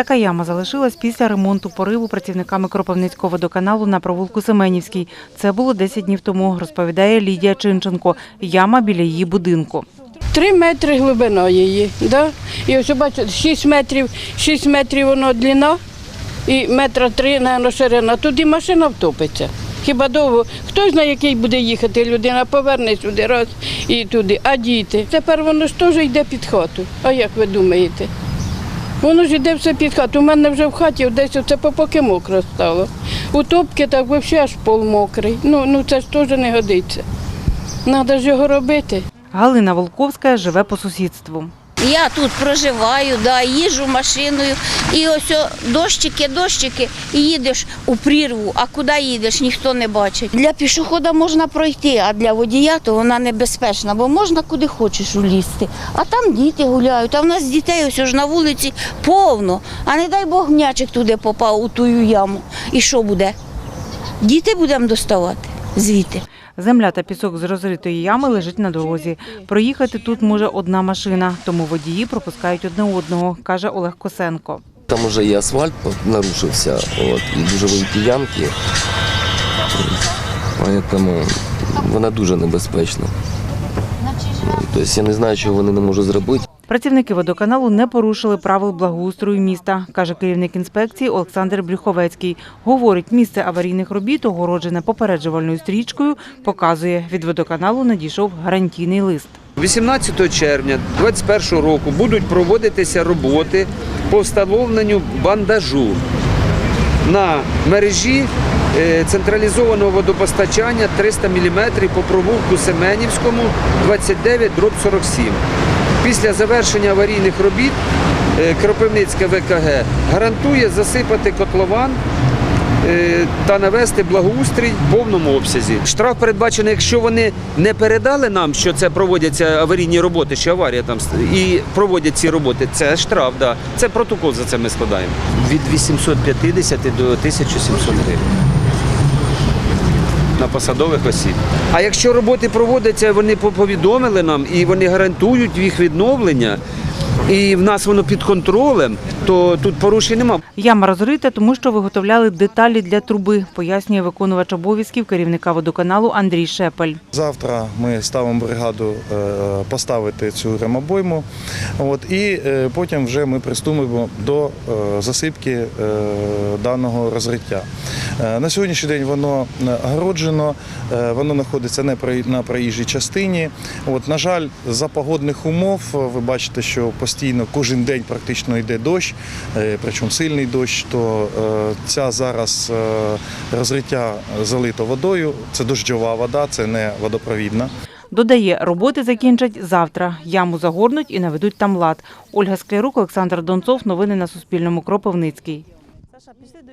Така яма залишилась після ремонту пориву працівниками Кропивницького водоканалу на провулку Семенівський. Це було 10 днів тому, розповідає Лідія Чинченко. Яма біля її будинку. Три метри глибина її, да? І ось бачите, 6 метрів, 6 метрів воно длина і метра три, наверное, ширина. Тут і машина втопиться. Хіба довго? Хто знає, який буде їхати людина, поверне сюди раз і туди. А діти? Тепер воно ж теж йде під хату. А як ви думаєте? Воно ж іде все під хату. У мене вже в хаті десь це попоки мокро стало. У топки так взагалі аж пол мокрий. Ну, ну це ж теж не годиться. Треба ж його робити. Галина Волковська живе по сусідству. Я тут проживаю, да, їжджу машиною, і ось дощики, дощики, і їдеш у прірву, а куди їдеш, ніхто не бачить. Для пішохода можна пройти, а для водія то вона небезпечна, бо можна куди хочеш улізти. А там діти гуляють, а в нас дітей ось ж на вулиці повно. А не дай Бог м'ячик туди попав у ту яму. І що буде? Діти будемо доставати звідти. Земля та пісок з розритої ями лежить на дорозі. Проїхати тут може одна машина, тому водії пропускають одне одного, каже Олег Косенко. Там вже і асфальт нарушився, от, і дуже великі ямки. Тому вона дуже небезпечна. Тобто я не знаю, чого вони не можуть зробити. Працівники водоканалу не порушили правил благоустрою міста, каже керівник інспекції Олександр Брюховецький. Говорить, місце аварійних робіт, огороджене попереджувальною стрічкою, показує, від водоканалу надійшов гарантійний лист. 18 червня 2021 року будуть проводитися роботи по встановленню бандажу на мережі централізованого водопостачання 300 мм по провулку Семенівському 29 47. Після завершення аварійних робіт е, Кропивницьке ВКГ гарантує засипати котлован е, та навести благоустрій в повному обсязі. Штраф передбачений, якщо вони не передали нам, що це проводяться аварійні роботи, що аварія там і проводять ці роботи. Це штраф, да. Це протокол за це ми складаємо. Від 850 до 1700 гривень. Посадових осіб. А якщо роботи проводяться, вони по- повідомили нам і вони гарантують їх відновлення, і в нас воно під контролем, то тут порушень немає. Яма розрита, тому що виготовляли деталі для труби, пояснює виконувач обов'язків керівника водоканалу Андрій Шепель. Завтра ми ставимо бригаду е, поставити цю ремобойму. От, і е, потім вже ми приступимо до е, засипки даного розриття. На сьогоднішній день воно огороджено, воно знаходиться не на проїжджій частині. От, на жаль, за погодних умов ви бачите, що постійно кожен день практично йде дощ, е, причому сильний дощ, то е, ця зараз е, розриття залито водою. Це дощова вода, це не водопровідна. Додає, роботи закінчать завтра. Яму загорнуть і наведуть там лад. Ольга Склярук, Олександр Донцов. Новини на Суспільному. Кропивницький. Саша, пішли до